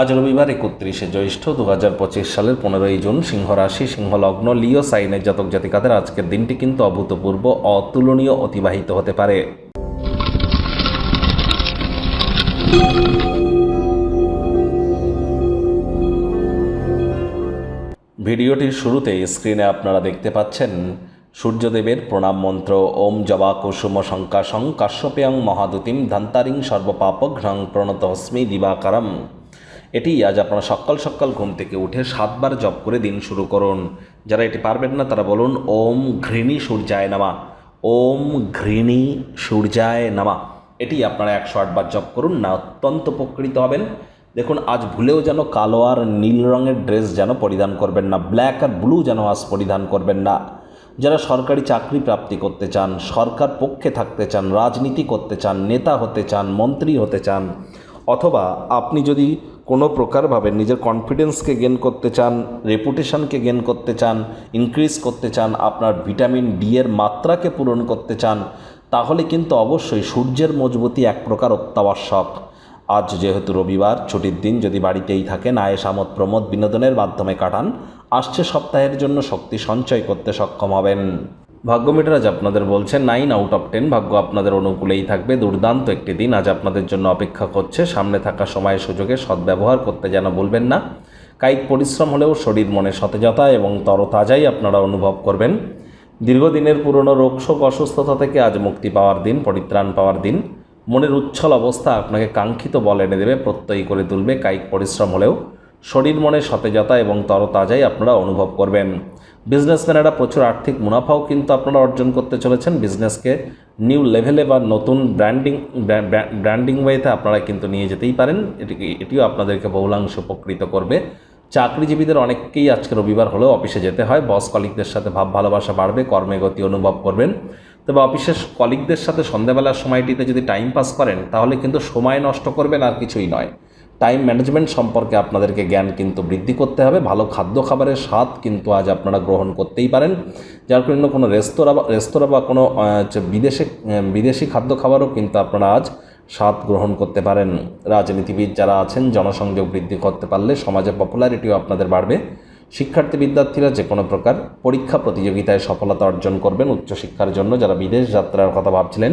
আজ রবিবার একত্রিশে জ্যৈষ্ঠ দু হাজার পঁচিশ সালের পনেরোই জুন সিংহ রাশি সিংহলগ্ন, লিও সাইনের জাতক জাতিকাদের আজকের দিনটি কিন্তু অভূতপূর্ব, অতুলনীয়, অতিবাহিত হতে পারে। ভিডিওটির শুরুতে স্ক্রিনে আপনারা দেখতে পাচ্ছেন সূর্যদেবের প্রণাম মন্ত্র, ওম জবা কুসুম শঙ্কাশং কাশ্যপেয়ং মহাদুতিম ধন্তারিং সর্বপাপ ঘ্রং প্রণত হস্মি দিবাকারম। এটি আজ আপনারা সকাল সকাল ঘুম থেকে উঠে সাতবার জপ করে দিন শুরু করুন। যারা এটি পারবেন না, তারা বলুন, ওম ঘৃণী সূর্যায় নামা। ওম ঘৃণী সূর্যায় নামা। এটি আপনারা একশো আটবার জপ করুন, না অত্যন্ত উপকৃত হবেন। দেখুন, আজ ভুলেও যেন কালো আর নীল রঙের ড্রেস যেন পরিধান করবেন না, ব্ল্যাক আর ব্লু যেন আজ পরিধান করবেন না। যারা সরকারি চাকরি প্রাপ্তি করতে চান, সরকার পক্ষে থাকতে চান, রাজনীতি করতে চান, নেতা হতে চান, মন্ত্রী হতে চান, অথবা আপনি যদি কোনো প্রকারভাবে নিজের কনফিডেন্সকে গেন করতে চান রেপুটেশনকে গেন করতে চান ইনক্রিজ করতে চান, আপনার ভিটামিন ডি এর মাত্রাকে পূরণ করতে চান, তাহলে কিন্তু অবশ্যই সূর্যের মজবুতি এক প্রকার অত্যাবশ্যক। আজ যেহেতু রবিবার, ছুটির দিন, যদি বাড়িতেই থাকেন আয়েস আমোদ, প্রমোদ বিনোদনের মাধ্যমে কাটান, আসছে সপ্তাহের জন্য শক্তি সঞ্চয় করতে সক্ষম হবেন। ভাগ্যমিটার আজ আপনাদের বলছে নাইন আউট অফ টেন ভাগ্য আপনাদের অনুকূলেই থাকবে। দুর্দান্ত একটি দিন। আজ আপনাদের জন্য অপেক্ষা করছে। সামনে থাকা সময় সুযোগে সদ্ব্যবহার করতে যেন বলবেন না। কায়িক পরিশ্রম হলেও শরীর মনে সতেজতা এবং তরতাজাই আপনারা অনুভব করবেন। দীর্ঘদিনের পুরনো রোগশোক অসুস্থতা থেকে আজ মুক্তি পাওয়ার দিন, পরিত্রাণ পাওয়ার দিন। মনের উচ্ছল অবস্থা আপনাকে কাঙ্ক্ষিত বল এনে দেবে, প্রত্যয়ী করে তুলবে। কায়িক পরিশ্রম হলেও শরীর মনে সতেজতা এবং তরতাজাই আপনারা অনুভব করবেন। বিজনেসম্যানেরা প্রচুর আর্থিক মুনাফাও কিন্তু আপনারা অর্জন করতে চলেছেন। বিজনেসকে নিউ লেভেলে বা নতুন ব্র্যান্ডিং ব্র্যান্ডিং ওয়েতে আপনারা কিন্তু নিয়ে যেতেই পারেন। এটি এটিও আপনাদেরকে বহুলাংশ উপকৃত করবে। চাকরিজীবীদের অনেককেই আজকে রবিবার হলেও অফিসে যেতে হয়। বস কলিকদের সাথে ভাব ভালোবাসা বাড়বে, কর্মে গতি অনুভব করবেন। তবে অফিসের কলিগদের সাথে সন্ধ্যাবেলার সময়টিতে যদি টাইম পাস করেন, তাহলে কিন্তু সময় নষ্ট করবেন আর কিছুই নয়। টাইম ম্যানেজমেন্ট সম্পর্কে আপনাদেরকে জ্ঞান কিন্তু বৃদ্ধি করতে হবে। ভালো খাদ্য খাবারের স্বাদ কিন্তু আজ আপনারা গ্রহণ করতেই পারেন। যার জন্য কোনো রেস্তোরাঁ বা রেস্তোরাঁ বা কোনো বিদেশে বিদেশি খাদ্য খাবারও কিন্তু আপনারা আজ স্বাদ গ্রহণ করতে পারেন। রাজনীতিবিদ যারা আছেন, জনসংযোগ বৃদ্ধি করতে পারলে সমাজে পপুলারিটিও আপনাদের বাড়বে। শিক্ষার্থী বিদ্যার্থীরা যে কোনো প্রকার পরীক্ষা প্রতিযোগিতায় সফলতা অর্জন করবেন উচ্চশিক্ষার জন্য। যারা বিদেশ যাত্রার কথা ভাবছিলেন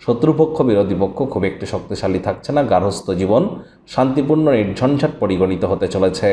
শত্রুপক্ষ, বিরোধী পক্ষ খুব একটি শক্তিশালী থাকছে না, গার্হস্থ্য জীবন শান্তিপূর্ণ নির্ঝঞ্ঝাট পরিগণিত হতে চলেছে।